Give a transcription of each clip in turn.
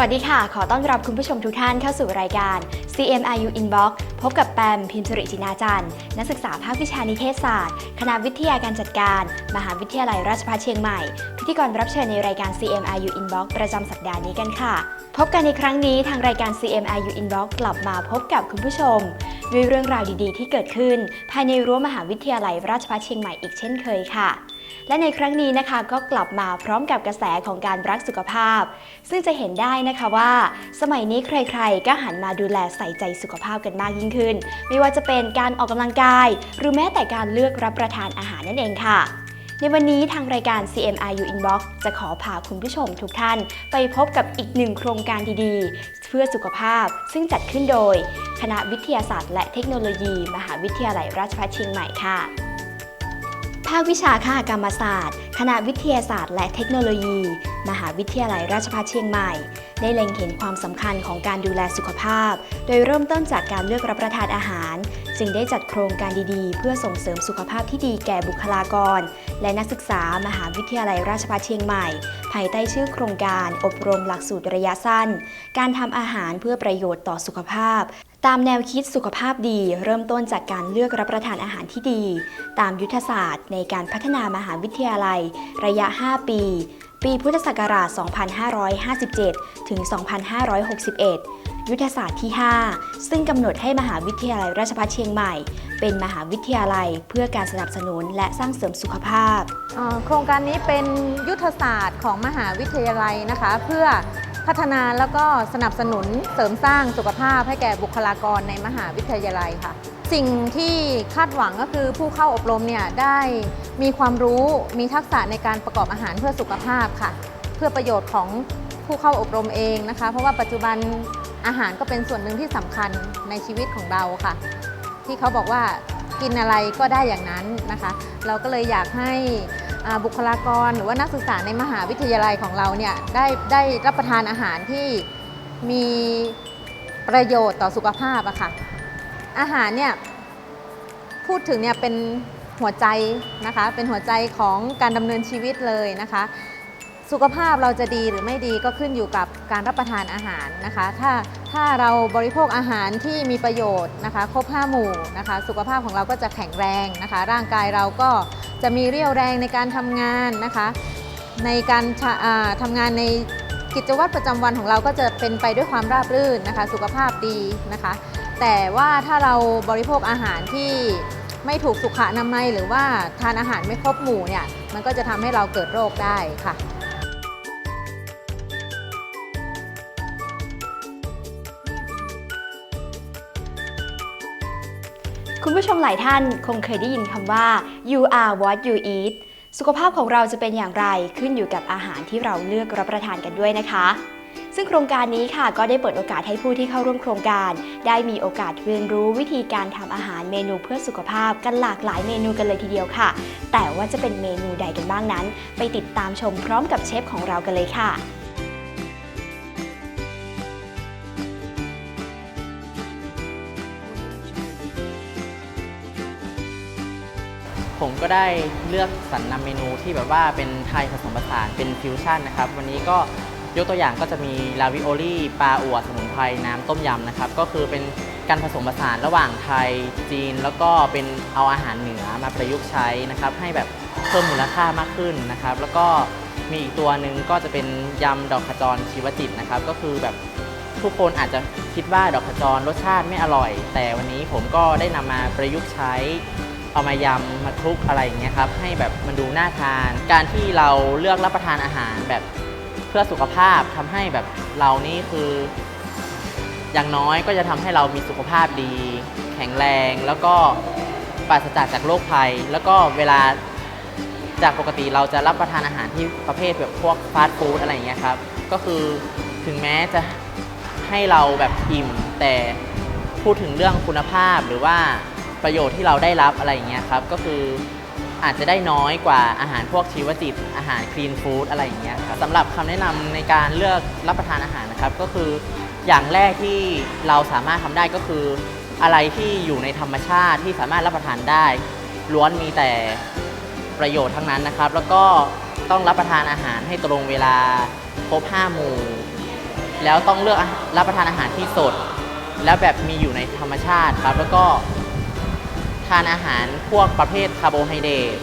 วัสดีค่ะ ขอต้อนรับคุณผู้ชมทุกท่านเข้าสู่รายการ CMIU Inbox พบกับแปม พิมพ์สิริจินาจันทร์นักศึกษาภาควิชานิเทศศาสตร์ คณะวิทยาการจัดการ มหาวิทยาลัยราชภัฏเชียงใหม่ พิธีกรรับเชิญในรายการ CMIU Inbox ประจำสัปดาห์นี้กันค่ะ พบกันในครั้งนี้ทางรายการ CMIU Inbox กลับมาพบกับคุณผู้ชม ด้วยเรื่องราวดีๆ ที่เกิดขึ้น ภายในรั้วมหาวิทยาลัยราชภัฏเชียงใหม่อีกเช่นเคยค่ะ และในครั้งนี้นะคะก็กลับมาพร้อมกับกระแสของการรักสุขภาพ ซึ่งจะเห็นได้นะคะว่า สมัยนี้ใครๆ ก็หันมาดูแลใส่ใจสุขภาพกันมากยิ่งขึ้น ไม่ว่าจะเป็นการออกกำลังกาย หรือแม้แต่การเลือกรับประทานอาหารนั่นเองค่ะในวันนี้ทางรายการ CMIU Inbox จะขอพาคุณผู้ชมทุกท่าน ไปพบกับอีกหนึ่งโครงการดีๆ เพื่อสุขภาพ ซึ่งจัดขึ้นโดย คณะวิทยาศาสตร์และเทคโนโลยี มหาวิทยาลัยราชภัฏเชียงใหม่ค่ะ ภาควิชาคหกรรมศาสตร์ คณะวิทยาศาสตร์และเทคโนโลยี มหาวิทยาลัยราชภัฏเชียงใหม่ ได้เล็งเห็นความสำคัญของการดูแลสุขภาพ โดยเริ่มต้นจากการเลือกรับประทานอาหาร จึงได้จัดโครงการดีๆ เพื่อส่งเสริมสุขภาพที่ดีแก่บุคลากร และนักศึกษามหาวิทยาลัยราชภัฏเชียงใหม่ ภายใต้ชื่อโครงการอบรมหลักสูตรระยะสั้น การทำอาหารเพื่อประโยชน์ต่อสุขภาพ ตามแนวคิดสุขภาพดีเริ่มต้นจากการเลือกรับประทานอาหารที่ดี ตามยุทธศาสตร์ในการพัฒนามหาวิทยาลัย ระยะ 5 ปี ปีพุทธศักราช 2557 ถึง 2561 ยุทธศาสตร์ที่ 5 ซึ่งกำหนดให้มหาวิทยาลัยราชภัฏเชียงใหม่ เป็นมหาวิทยาลัยเพื่อการสนับสนุนและสร้างเสริมสุขภาพ โครงการนี้เป็นยุทธศาสตร์ของมหาวิทยาลัยนะคะ เพื่อ พัฒนาแล้วก็สนับสนุนเสริมสร้างสุขภาพให้แก่บุคลากรในมหาวิทยาลัยค่ะ สิ่งที่คาดหวังก็คือผู้เข้าอบรมเนี่ยได้มีความรู้มีทักษะในการประกอบอาหารเพื่อสุขภาพค่ะ เพื่อประโยชน์ของผู้เข้าอบรมเองนะคะ เพราะว่าปัจจุบันอาหารก็เป็นส่วนหนึ่งที่สำคัญในชีวิตของเราค่ะ ที่เขาบอกว่ากินอะไรก็ได้อย่างนั้นนะคะ เราก็เลยอยากให้ บุคลากรหรือว่านักศึกษาในมหาวิทยาลัยของเราเนี่ยได้ได้รับประทานอาหารที่มีประโยชน์ต่อสุขภาพอะค่ะอาหารเนี่ยพูดถึงเนี่ยเป็นหัวใจนะคะเป็นหัวใจของการดำเนินชีวิตเลยนะคะ สุขภาพเราจะดีหรือไม่ดีก็ขึ้นอยู่กับการรับประทานอาหารนะคะ ถ้าถ้าเราบริโภคอาหารที่มีประโยชน์นะคะ ครบห้าหมู่นะคะ สุขภาพของเราก็จะแข็งแรงนะคะ ร่างกายเราก็ จะมีเรี่ยวแรงในการทำงานนะคะ ในการทะอ่าทำงานในกิจวัตรประจำวันของเราก็จะเป็นไปด้วยความราบรื่นนะคะ สุขภาพดีนะคะ แต่ว่าถ้าเราบริโภคอาหารที่ไม่ถูกสุขอนามัยหรือว่าทานอาหารไม่ครบหมู่เนี่ยมันก็จะทำให้เราเกิดโรคได้ค่ะ คุณผู้ชมหลายท่านคงเคยได้ยินคำว่า you are what you eat สุขภาพของเราจะเป็นอย่างไรขึ้นอยู่กับอาหารที่เราเลือกรับประทานกันด้วยนะคะ ซึ่งโครงการนี้ค่ะก็ได้เปิดโอกาสให้ผู้ที่เข้าร่วมโครงการ ได้มีโอกาสเรียนรู้วิธีการทำอาหารเมนูเพื่อสุขภาพกันหลากหลายเมนูกันเลยทีเดียวค่ะ แต่ว่าจะเป็นเมนูใดกันบ้างนั้น ไปติดตามชมพร้อมกับเชฟของเรากันเลยค่ะ ผมก็ได้เลือกสรรนำเมนูที่แบบว่าเป็นไทยผสมผสานเป็นฟิวชั่นนะครับ วันนี้ก็ยกตัวอย่างก็จะมีลาวิโอลี่ปลาอัวสมุนไพรน้ำต้มยำนะครับ ก็คือเป็นการผสมผสานระหว่างไทยจีน แล้วก็เป็นเอาอาหารเหนือมาประยุกต์ใช้นะครับ ให้แบบเพิ่มมูลค่ามากขึ้นนะครับ แล้วก็มีอีกตัวหนึ่งก็จะเป็นยำดอกขจรชีวจิตนะครับ ก็คือแบบทุกคนอาจจะคิดว่าดอกขจรรสชาติไม่อร่อย แต่วันนี้ผมก็ได้นำมาประยุกต์ใช้ เอามายำมาคลุกอะไรอย่างเงี้ยครับให้แบบมันดูน่าทาน การที่เราเลือกรับประทานอาหารแบบเพื่อสุขภาพทำให้แบบเรานี่คือ อย่างน้อยก็จะทำให้เรามีสุขภาพดี แข็งแรงแล้วก็ปราศจากจากโรคภัย แล้วก็เวลาจากปกติเราจะรับประทานอาหารที่ประเภทแบบพวกฟาสต์ฟู้ดอะไรอย่างเงี้ยครับ ก็คือถึงแม้จะให้เราแบบอิ่ม แต่พูดถึงเรื่องคุณภาพหรือว่า ประโยชน์ที่เราได้รับอะไรอย่างเงี้ยครับ ก็คืออาจจะได้น้อยกว่าอาหารพวกชีวจิต อาหารคลีนฟู้ดอะไรอย่างเงี้ยครับสำหรับคำแนะนำในการเลือกรับประทานอาหารนะครับ ก็คืออย่างแรกที่เราสามารถทำได้ก็คือ อะไรที่อยู่ในธรรมชาติที่สามารถรับประทานได้ ล้วนมีแต่ประโยชน์ทั้งนั้นนะครับ แล้วก็ต้องรับประทานอาหารให้ตรงเวลาครบห้าหมู่ แล้วต้องเลือกรับประทานอาหารที่สด แล้วแบบมีอยู่ในธรรมชาติครับ แล้วก็ ทานอาหารพวกประเภทคาร์โบไฮเดรต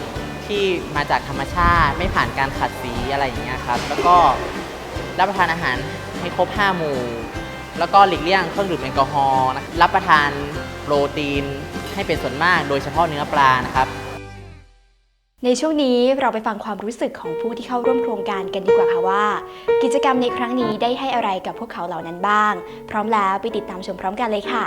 ที่มาจากธรรมชาติ ไม่ผ่านการขัดสีอะไรอย่างเงี้ยครับ แล้วก็รับประทานอาหารให้ครบห้าหมู่ แล้วก็หลีกเลี่ยงเครื่องดื่มแอลกอฮอล์รับประทานโปรตีนให้เป็นส่วนมากโดยเฉพาะเนื้อปลานะครับในช่วงนี้เราไปฟังความรู้สึกของผู้ที่เข้าร่วมโครงการกันดีกว่าค่ะว่า กิจกรรมในครั้งนี้ได้ให้อะไรกับพวกเขาเหล่านั้นบ้าง พร้อมแล้วไปติดตามชมพร้อมกันเลยค่ะ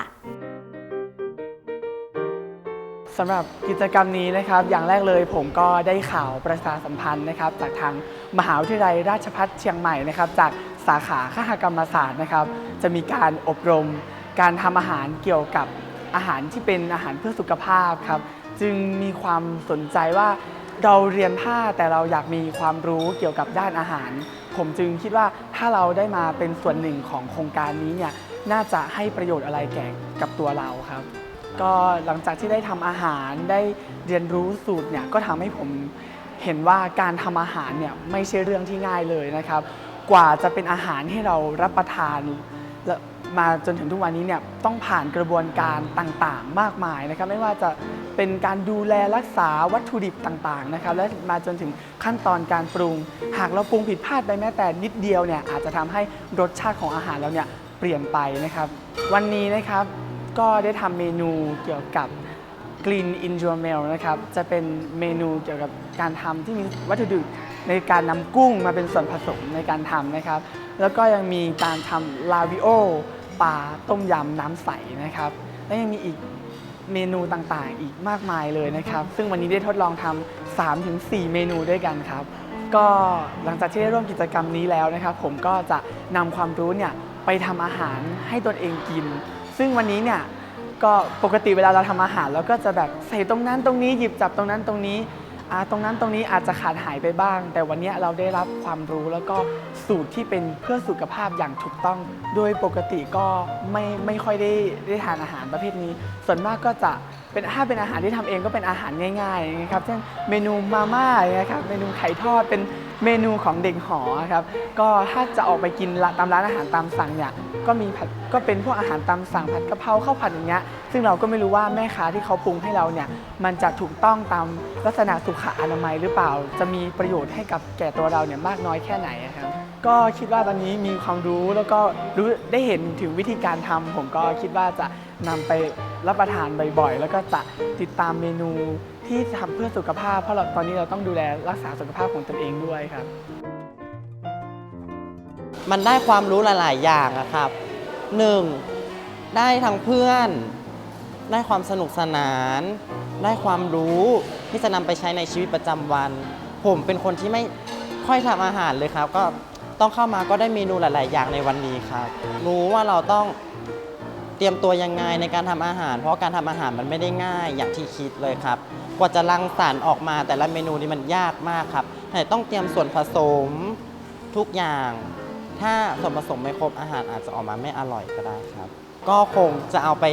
สำหรับกิจกรรมนี้นะครับ อย่างแรกเลยผมก็ได้ข่าวประชาสัมพันธ์นะครับ จากทางมหาวิทยาลัยราชภัฏเชียงใหม่นะครับ จากสาขาคหกรรมศาสตร์นะครับ จะมีการอบรมการทำอาหารเกี่ยวกับอาหารที่เป็นอาหารเพื่อสุขภาพครับ จึงมีความสนใจว่าเราเรียนผ้าแต่เราอยากมีความรู้เกี่ยวกับด้านอาหาร ผมจึงคิดว่าถ้าเราได้มาเป็นส่วนหนึ่งของโครงการนี้เนี่ยน่าจะให้ประโยชน์อะไรแก่กับตัวเราครับ ก็หลังจากที่ได้ทำอาหารได้เรียนรู้สูตรเนี่ยก็ทำให้ผมเห็นว่าการทำอาหารเนี่ยไม่ใช่เรื่องที่ง่ายเลยนะครับ กว่าจะเป็นอาหารให้เรารับประทานและมาจนถึงทุกวันนี้เนี่ยต้องผ่านกระบวนการต่างๆ มากมายนะครับ ไม่ว่าจะเป็นการดูแลรักษาวัตถุดิบต่างๆนะครับ และมาจนถึงขั้นตอนการปรุง หากเราปรุงผิดพลาดไปแม้แต่นิดเดียวเนี่ยอาจจะทำให้รสชาติของอาหารเราเนี่ยเปลี่ยนไปนะครับ วันนี้นะครับ ก็ได้ทำเมนูเกี่ยวกับ Green in Your m e l นะครับ จะเป็นเมนูเกี่ยวกับการทำที่มีวัตถุดิบในการนำกุ้งมาเป็นส่วนผสมในการทำนะครับ แล้วก็ยังมีการทำลาวิโอปลาต้มยำน้ำใสนะครับ และยังมีอีกเมนูต่างๆ อีกมากมายเลยนะครับ ซึ่งวันนี้ได้ทดลองทำ3ถึง4เมนูด้วยกันครับ ก็หลังจากที่ได้ร่วมกิจกรรมนี้แล้วนะครับ ผมก็จะนำความรู้เนี่ยไปทำอาหารให้ตนเองกิน ซึ่งวันนี้เนี่ยก็ปกติเวลาเราทำอาหารเราก็จะแบบใส่ตรงนั้นตรงนี้หยิบจับตรงนั้นตรงนี้อ่าตรงนั้นตรงนี้อาจจะขาดหายไปบ้าง แต่วันนี้เราได้รับความรู้แล้วก็สูตรที่เป็นเพื่อสุขภาพอย่างถูกต้อง โดยปกติก็ไม่ไม่ค่อยได้ได้ทานอาหารประเภทนี้ ส่วนมากก็จะเป็นถ้าเป็นอาหารที่ทำเองก็เป็นอาหารง่ายๆนะครับเช่นเมนูมาม่าอย่างเงี้ยครับเมนูไข่ทอดเป็น เมนูของเด็กหอครับก็ถ้าจะออกไปกินตามร้านอาหารตามสั่งเนี่ยก็มีผัดก็เป็นพวกอาหารตามสั่งผัดกะเพราข้าวผัดอย่างเงี้ยซึ่งเราก็ไม่รู้ว่าแม่ค้าที่เขาปรุงให้เราเนี่ยมันจะถูกต้องตามลักษณะสุขอนามัยหรือเปล่า จะมีประโยชน์ให้กับแก่ตัวเราเนี่ยมากน้อยแค่ไหนครับก็คิดว่าตอนนี้มีความรู้แล้วก็รู้ได้เห็นถึงวิธีการทำผมก็คิดว่าจะนำไปรับประทานบ่อยๆ แล้วก็จะติดตามเมนู ที่ทำเพื่อสุขภาพ เพราะเราตอนนี้เราต้องดูแลรักษาสุขภาพของตนเองด้วยครับ มันได้ความรู้หลาย ๆ อย่างอะครับ 1. ได้ทั้งเพื่อน ได้ความสนุกสนาน ได้ความรู้ที่จะนำไปใช้ในชีวิตประจำวัน ผมเป็นคนที่ไม่ค่อยทำอาหารเลยครับ ก็ต้องเข้ามาก็ได้เมนูหลาย ๆ อย่างในวันนี้ครับ รู้ว่าเราต้อง เตรียมตัวยังไงในการทำอาหาร เพราะการทำอาหารมันไม่ได้ง่ายอย่างที่คิดเลยครับ กว่าจะรังสรรค์ออกมาแต่ละเมนูนี่มันยากมากครับแต่ต้องเตรียมส่วนผสมทุกอย่าง ถ้าส่วนผสมไม่ครบอาหารอาจจะออกมาไม่อร่อยก็ได้ครับ ก็คงจะเอาไป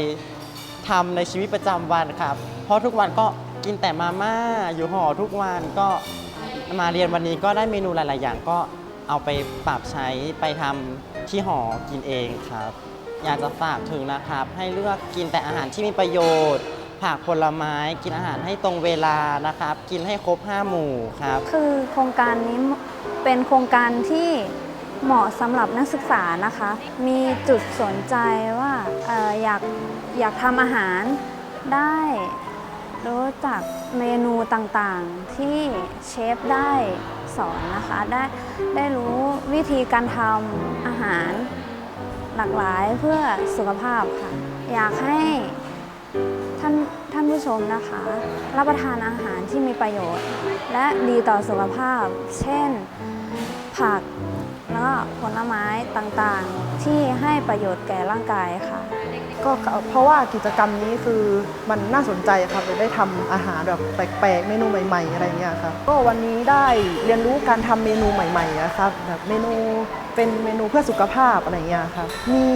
ทำในชีวิตประจำวันครับ เพราะทุกวันก็กินแต่มาม่าอยู่หอทุกวันก็มาเรียนวันนี้ก็ได้เมนูหลาย ๆ อย่างก็เอาไปปรับใช้ไปทำที่หอกินเองครับ อยากจะฝากถึงนะครับ ให้เลือกกินแต่อาหารที่มีประโยชน์ ผักผลไม้ กินอาหารให้ตรงเวลานะครับ กินให้ครบห้าหมู่ครับ คือโครงการนี้เป็นโครงการที่เหมาะสำหรับนักศึกษานะคะ มีจุดสนใจว่าเอออยากอยากทำอาหารได้รู้จักเมนูต่างๆที่เชฟได้สอนนะคะ ได้ได้รู้วิธีการทำอาหาร หลากหลายเพื่อสุขภาพค่ะ อยากให้ท่านท่านผู้ชมนะคะ รับประทานอาหารที่มีประโยชน์ และดีต่อสุขภาพ เช่น ผักแล้วก็ผลไม้ต่างๆ ที่ให้ประโยชน์แก่ร่างกายค่ะ ก็เพราะว่ากิจกรรมนี้คือมันน่าสนใจครับเลยได้ทำอาหารแบบแปลกๆ เมนูใหม่ ๆ อะไรเงี้ยครับก็วันนี้ได้เรียนรู้การทำเมนูใหม่ๆนะครับแบบเมนูเป็นเมนูเพื่อสุขภาพอะไรเงี้ยครับมี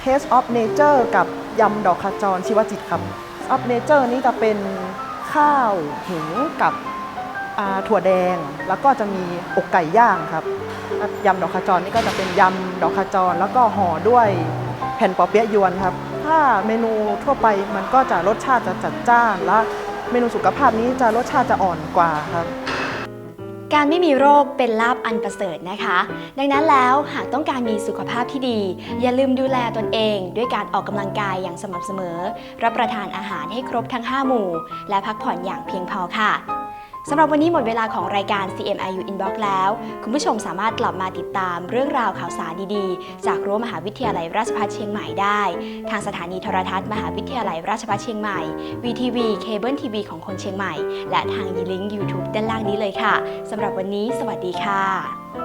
Taste of Nature กับยำดอกขจรชีวจิตครับ Taste of Nature นี่จะเป็นข้าวหุงกับถั่วแดง แล้วก็จะมีอกไก่ย่างครับยำดอกขจรนี่ก็จะเป็นยำดอกขจรแล้วก็ห่อด้วย ผ่นปอเปี๊ยะยวนครับ ถ้าเมนูทั่วไปมันก็จะรสชาติจะจัดจ้าน และเมนูสุขภาพนี้จะรสชาติจะอ่อนกว่าครับ การไม่มีโรคเป็นลาบอันประเสริฐนะคะ ดังนั้นแล้วหากต้องการมีสุขภาพที่ดี อย่าลืมดูแลตนเอง ด้วยการออกกำลังกายอย่างสม่ำเสมอ รับประทานอาหารให้ครบทั้ง 5 หมู่ และพักผ่อนอย่างเพียงพอค่ะ สำหรับวันนี้หมดเวลาของรายการ CMIU Inbox แล้ว คุณผู้ชมสามารถกลับมาติดตามเรื่องราวข่าวสารดีๆ จากรั้วมหาวิทยาลัยราชภัฏเชียงใหม่ได้ ทางสถานีโทรทัศน์มหาวิทยาลัยราชภัฏเชียงใหม่ VTV เคเบิลทีวีของคนเชียงใหม่ และทางยีลิง YouTube ด้านล่างนี้เลยค่ะสำหรับวันนี้ สวัสดีค่ะ